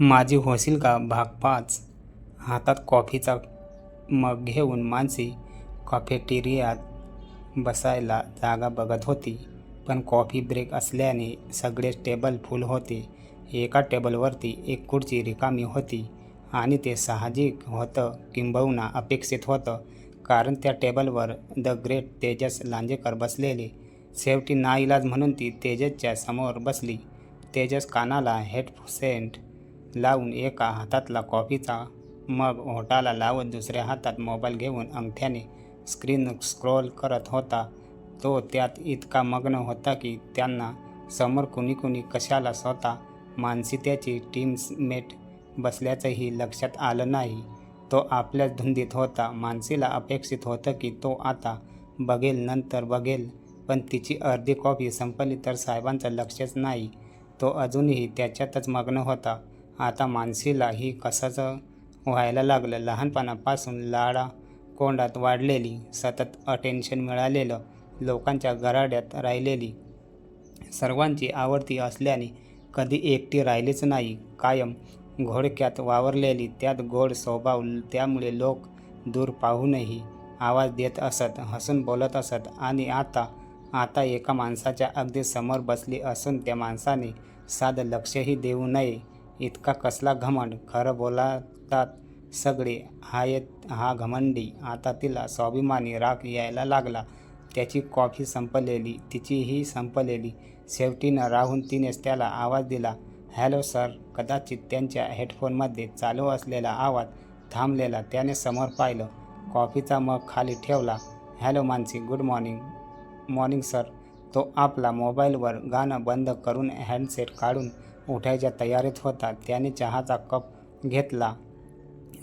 माझी होशील का? भाग पाच. हातात कॉफीचा मग घेऊन मानसी कॉफेटेरियात बसायला जागा बघत होती. पण कॉफी ब्रेक असल्याने सगळेच टेबल फुल होते. एका टेबलवरती एक खुर्ची रिकामी होती आणि ते साहजिक होतं किंबहुना अपेक्षित होतं. कारण त्या टेबलवर द ग्रेट तेजस लांजेकर बसलेले. शेवटी नाईलाज म्हणून ती तेजसच्या समोर बसली. तेजस कानाला हेडसेंट लावून एका हातातला कॉफीचा मग ओठाला लावत दुसऱ्या हातात मोबाईल घेऊन अंगठ्याने स्क्रीन स्क्रोल करत होता. तो त्यात इतका मग्न होता की त्यांना समोर कुणी कुणी कशाला स्वतः मानसी त्याची टीममेट बसल्याचंही लक्षात आलं नाही. तो आपल्याच धुंदीत होता. मानसीला अपेक्षित होतं की तो आता बघेल नंतर बघेल पण तिची अर्धी कॉफी संपली तर साहेबांचं लक्षच नाही. तो अजूनही त्याच्यातच मग्न होता. आता मानसीलाही कसाचं व्हायला लागलं? लहानपणापासून लाडा कोंडात वाढलेली सतत अटेन्शन मिळालेलं लोकांच्या गराड्यात राहिलेली. सर्वांची आवडती असल्याने कधी एकटी राहिलीच नाही. कायम घोडक्यात वावरलेली त्यात गोड स्वभाव त्यामुळे लोक दूर पाहूनही आवाज देत असत हसून बोलत असत. आणि आता आता एका माणसाच्या अगदी समोर बसली असून त्या माणसाने साधं लक्षही देऊ नये. इतका कसला घमंड. खरं बोलतात सगळे. हायत हा घमंडी. आता तिला स्वाभिमानी राग यायला लागला. त्याची कॉफी संपलेली तिचीही संपलेली. शेवटी न राहून तिनेच त्याला आवाज दिला हॅलो सर. कदाचित त्यांच्या हेडफोनमध्ये चालू असलेला आवाज थांबलेला त्याने समोर पाहिलं. कॉफीचा मग खाली ठेवला hello Mansi good morning. Morning sir. तो आपला मोबाईलवर गाणं बंद करून हँडसेट काढून उठायच्या तयारीत होता त्याने चहाचा कप घेतला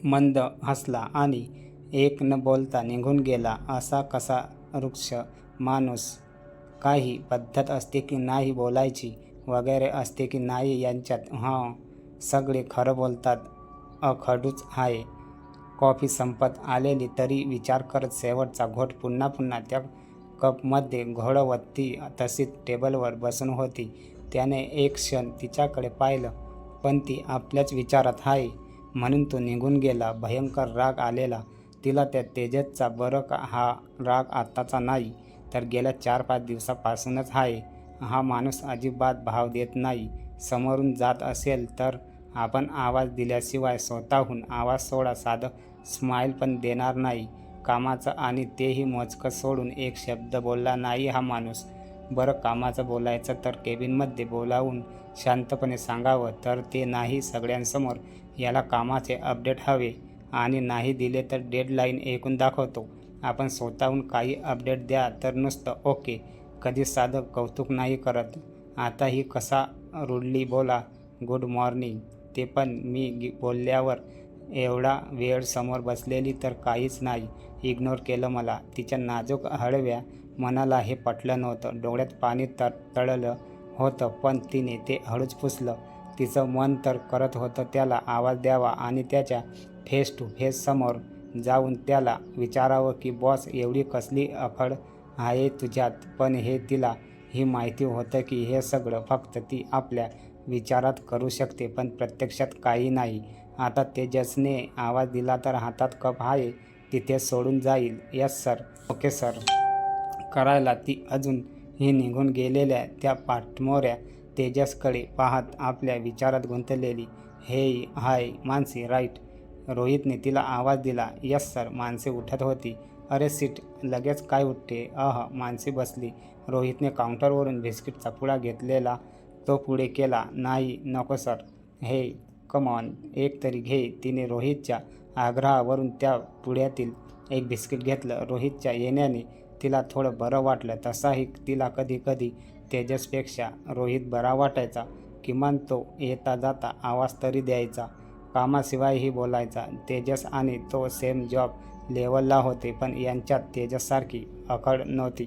मंद हसला आणि एक न बोलता निघून गेला. असा कसा वृक्ष माणूस काही पद्धत असते की नाही बोलायची वगैरे असते की नाही यांच्यात? हां सगळे खरं बोलतात अखडूच आहे. कॉफी संपत आलेली तरी विचार करत शेवटचा घोट पुन्हा पुन्हा त्या कपमध्ये घोडवत्ती ती तशीच टेबलवर बसून होती. त्याने एक क्षण तिच्याकडे पाहिलं पण ती आपल्याच विचारात आहे. म्हणून तो निघून गेला. भयंकर राग आलेला. तिला त्या तेजसचा बरं का? हा राग आत्ताचा नाही तर गेल्या चार पाच दिवसापासूनच आहे. हा माणूस अजिबात भाव देत नाही. समोरून जात असेल तर आपण आवाज दिल्याशिवाय स्वतःहून आवाज सोडा साधं स्माईल पण देणार नाही. कामाचं आणि तेही मोजकं सोडून एक शब्द बोलला नाही हा माणूस बरं कामाचं बोलायचं तर केबिनमध्ये बोलावून शांतपणे सांगावं तर ते नाही सगळ्यांसमोर याला कामाचे अपडेट हवे आणि नाही दिले तर डेडलाईन ऐकून दाखवतो. आपण स्वतःहून काही अपडेट द्या तर नुसतं ओके. कधी साधं कौतुक नाही करत. आता ही कसा रुडली बोला. Good morning. ते पण मी बोलल्यावर एवढा वेळ समोर बसलेली तर काहीच नाही. इग्नोर केलं मला. तिच्या नाजूक हळव्या मनाला हे पटलं नव्हतं. डोळ्यात पाणी तर तळलं होतं पण तिने ते हळूच पुसलं. तिचं मन तर करत होतं त्याला आवाज द्यावा आणि त्याच्या फेस टू फेस समोर जाऊन त्याला विचारावं की बॉस एवढी कसली अखड आहे तुझ्यात? पण हे तिला ही माहिती होतं की हे सगळं फक्त ती आपल्या विचारात करू शकते पण प्रत्यक्षात काही नाही. आता तेजसने आवाज दिला तर हातात कप आहे तिथे सोडून जाईल. Yes sir. Okay sir. करायला ती अजून ही निघून गेलेल्या त्या पाठमोऱ्या तेजसकडे पाहत आपल्या विचारात गुंतलेली हे हाय मानसी राईट. रोहितने तिला आवाज दिला यस सर. मानसी उठत होती. अरे सीट लगेच काय उठते? अह मानसी बसली. रोहितने काउंटरवरून बिस्किटचा पुडा घेतलेला तो पुढे केला नाही नको सर. हे कमॉन एक तरी घे. तिने रोहितच्या आग्रहावरून त्या पुढ्यातील एक बिस्किट घेतलं. रोहितच्या येण्याने तिला थोडं बरं वाटलं. तसाही तिला कधी कधी तेजसपेक्षा रोहित बरा वाटायचा. किमान तो येता जाता आवाज तरी द्यायचा. कामाशिवायही बोलायचा. तेजस आणि तो सेम जॉब लेवलला होते पण यांच्यात तेजससारखी अखड नव्हती.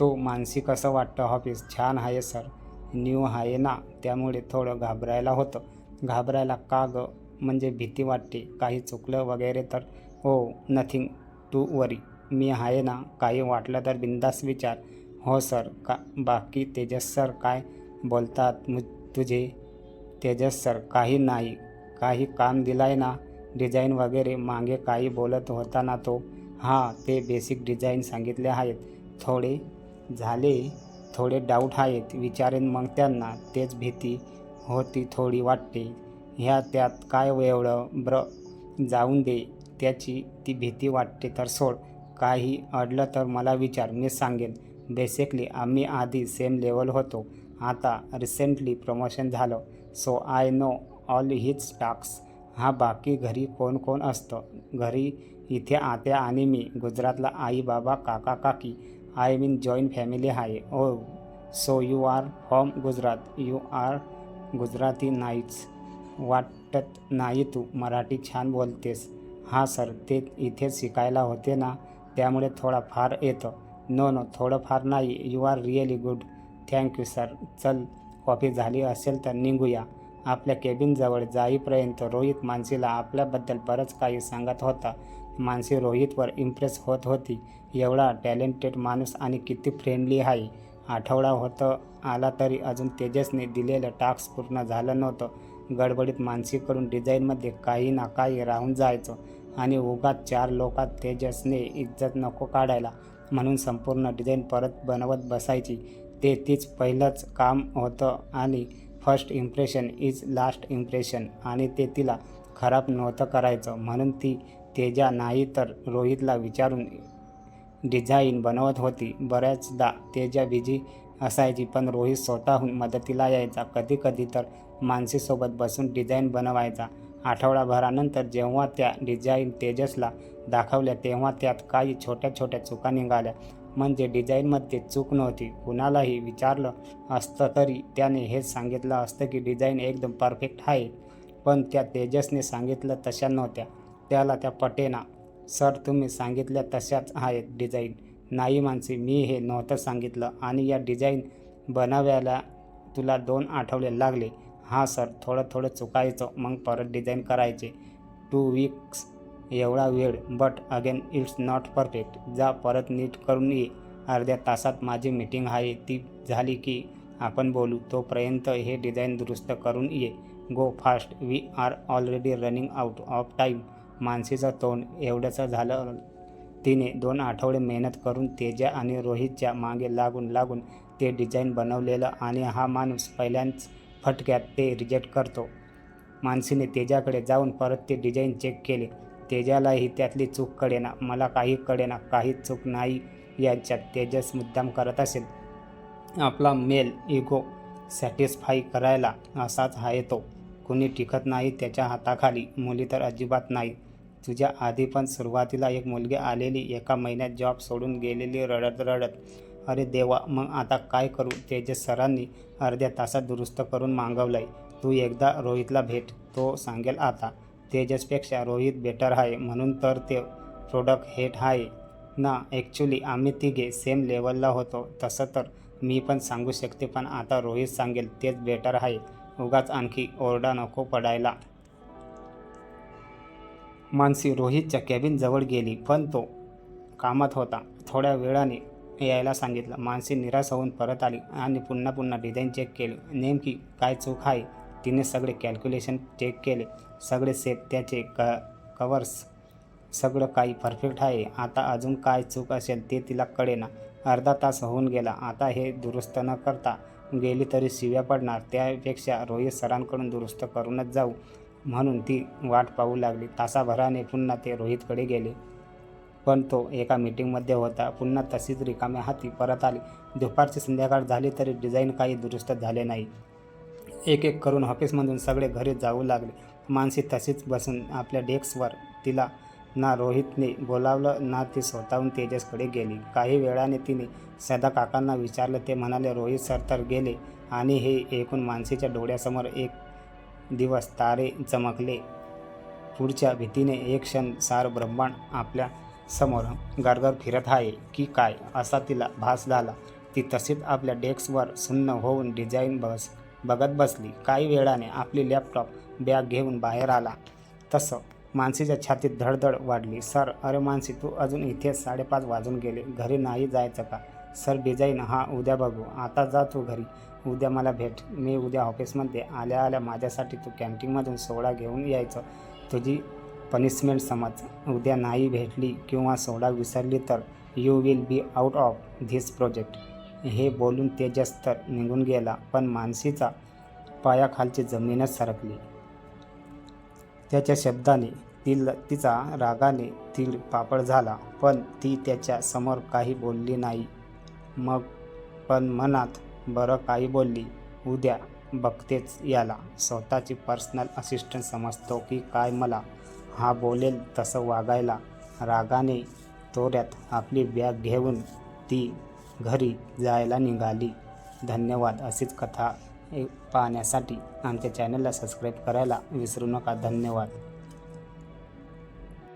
तो मानसी कसं वाटतं? ऑफिस छान आहे सर. न्यू आहे ना? त्यामुळे थोडं घाबरायला होतं. घाबरायला का गं? म्हणजे भीती वाटते. काही चुकलं वगैरे तर हो नथिंग टू वरी मी आहे ना काही वाटलं तर बिंदास विचार. हो सर का बाकी तेजस सर काय बोलतात? मु तुझे तेजस सर काही नाही. काही काम दिलाय ना डिझाईन वगैरे मागे काही बोलत होता ना तो. हां ते बेसिक डिझाईन सांगितले आहेत. थोडे झाले थोडे डाऊट आहेत. विचारेन मग त्यांना. तेच भीती होती थोडी वाटते. ह्या त्यात काय एवढं ब्र जाऊन दे त्याची ती भीती वाटते तर सोड. काही अडलं तर मला विचार मी सांगेन. बेसिकली आम्ही आधी सेम लेवल होतो. आता रिसेंटली प्रमोशन झालं. So I know all his talks हा बाकी घरी कोण कोण असतं? घरी इथे आत्या आणि मी गुजरातला आई बाबा काका काकी. आय मीन जॉईंट फॅमिली आहे. ओ so you are from Gujarat you are Gujarati नाहीच वाटत नाही तू. मराठी छान बोलतेस. हां सर ते इथेच शिकायला होते ना? त्यामुळे थोडाफार येतं. नो नो थोडंफार नाही. You are really good thank you sir चल कॉफी झाली असेल तर निघूया. आपल्या केबिनजवळ जाईपर्यंत रोहित मानसीला आपल्याबद्दल बरंच काही सांगत होता. मानसी रोहितवर इम्प्रेस होत होती. एवढा टॅलेंटेड माणूस आणि किती फ्रेंडली आहे. आठवडा होतं आला तरी अजून तेजसने दिलेलं टास्क पूर्ण झालं नव्हतं. गडबडीत मानसीकडून डिझाईनमध्ये काही ना काही राहून जायचं आणि उगाच चार लोकात तेजसने इज्जत नको काढायला म्हणून संपूर्ण डिझाईन परत बनवत बसायची. ते तीच पहिलंच काम होतं आणि first impression is last impression आणि ते तिला खराब नव्हतं करायचं म्हणून ती तेजा नाही तर रोहितला विचारून डिझाईन बनवत होती. बऱ्याचदा तेजा बिझी असायची पण रोहित स्वतःहून मदतीला यायचा. कधी कधी तर माणसेसोबत बसून डिझाईन बनवायचा. आठवडाभरानंतर जेव्हा त्या डिझाईन तेजसला दाखवल्या तेव्हा त्यात काही छोट्या छोट्या चुका निघाल्या. म्हणजे डिझाईनमध्ये चूक नव्हती. कुणालाही विचारलं असतं तरी त्याने हेच सांगितलं असतं की डिझाईन एकदम परफेक्ट आहे. पण त्या तेजसने सांगितलं तशा नव्हत्या. त्याला त्या पटेना सर तुम्ही सांगितल्या तशाच आहेत डिझाईन. नाही मानसी मी हे नव्हतं सांगितलं आणि या डिझाईन बनवायला तुला दोन आठवडे लागले. हां सर थोडं थोडं चुकायचं मग परत डिझाईन करायचे. टू वीक्स एवढा वेळ. But again it's not perfect जा परत नीट करून ये. अर्ध्या तासात माझी मीटिंग आहे. ती झाली की आपण बोलू. तोपर्यंत हे डिझाईन दुरुस्त करून ये. Go fast we are already running out of time मानसीचं तोंड एवढंसं झालं. तिने दोन आठवडे मेहनत करून तेजा आणि रोहितच्या मागे लागून लागून ते डिझाईन बनवलेलं आणि हा माणूस पहिल्यांच फटक्यात ते रिजेक्ट करतो. मानसीने तेजाकडे जाऊन परत ते डिझाईन चेक केले. तेजालाही त्यातली चूक कळेना. मला काही कळेना. काहीच चूक नाही यांच्यात तेजस मुद्दाम करत असेल. आपला मेल इगो सॅटिस्फाय करायला असाच हा येतो. कुणी टिकत नाही त्याच्या हाताखाली. मुली तर अजिबात नाही. तुझ्या आधी पण सुरुवातीला एक मुलगी आलेली एका महिन्यात जॉब सोडून गेलेली रडत रडत अरे देवा मग आता काय करू? तेजस सरांनी अर्ध्या तासात दुरुस्त करून मागवलंय. तू एकदा रोहितला भेट तो सांगेल आता. तेजसपेक्षा रोहित बेटर आहे म्हणून तर ते प्रोडक्ट हेट आहे. ना ॲक्च्युली आम्ही तिघे सेम लेवलला होतो. तसं तर मी पण सांगू शकते पण आता रोहित सांगेल तेच बेटर आहे. उगाच आणखी ओरडा नको पडायला. मानसी रोहितच्या कॅबिनजवळ गेली पण तो कामात होता. थोड्या वेळाने यायला सांगितलं. मानसी निराश होऊन परत आली आणि पुन्हा पुन्हा डिझाईन चेक केले. नेमकी काय चूक आहे? तिने सगळे कॅल्क्युलेशन चेक केले. सगळे सेट त्याचे क कवर्स सगळं काही परफेक्ट आहे. आता अजून काय चूक असेल ते तिला कळेना. अर्धा तास होऊन गेला. आता हे दुरुस्त न करता गेली तरी शिव्या पडणार. त्यापेक्षा रोहित सरांकडून दुरुस्त करूनच जाऊ म्हणून ती वाट पाहू लागली. तासाभराने पुन्हा ते रोहितकडे गेले. पण तो एका मीटिंगमध्ये होता. पुन्हा तशीच रिकाम्या हाती परत आली. दुपारची संध्याकाळ झाली तरी डिझाईन काही दुरुस्त झाले नाही. एक एक करून ऑफिसमधून सगळे घरी जाऊ लागले. मानसी तशीच बसून आपल्या डेस्कवर तिला ना रोहितने बोलावलं ना ती स्वतःहून तेजसकडे गेली. काही वेळाने तिने सदा काकांना विचारलं. ते म्हणाले रोहित सर तर गेले आणि हे एकूण मानसीच्या डोळ्यासमोर एक दिवस तारे चमकले. पुढच्या भीतीने एक क्षण सार ब्रह्मांड आपल्या समोर गरगर फिरत आहे की काय असा तिला भास झाला. ती तशीच आपल्या डेस्कवर सुन्न होऊन डिझाईन बस बघत बसली. काही वेळाने आपली लॅपटॉप बॅग घेऊन बाहेर आला. तसं मानसीच्या छातीत धडधड वाढली. सर अरे मानसी तू अजून इथे साडेपाच वाजून गेले. घरी नाही जायचं का? सर डिझाईन हा उद्या बघू. आता जा तू घरी. उद्या मला भेट. मी उद्या ऑफिसमध्ये आल्या आल्या माझ्यासाठी तू कॅन्टीनमधून सोडा घेऊन यायचं. तुझी पनिशमेंट समज. उद्या नाही भेटली किंवा सोडा विसरली तर you will be out of this project हे बोलून तेजस तर निघून गेला पण मानसीचा पायाखालची जमीनच सरकली. त्याच्या शब्दाने तिल तिचा रागाने ती पापड झाला पण ती त्याच्यासमोर काही बोलली नाही. मग पण मनात बरं काही बोलली. उद्या बघतेच याला. स्वतःची पर्सनल असिस्टंट समजतो की काय मला हा बोलेल तसं वागायला. रागाने तोऱ्यात आपली बॅग घेऊन ती घरी जायला निघाली. धन्यवाद अशीच कथा पाहण्यासाठी आमच्या चॅनलला सबस्क्राईब करायला विसरू नका. धन्यवाद.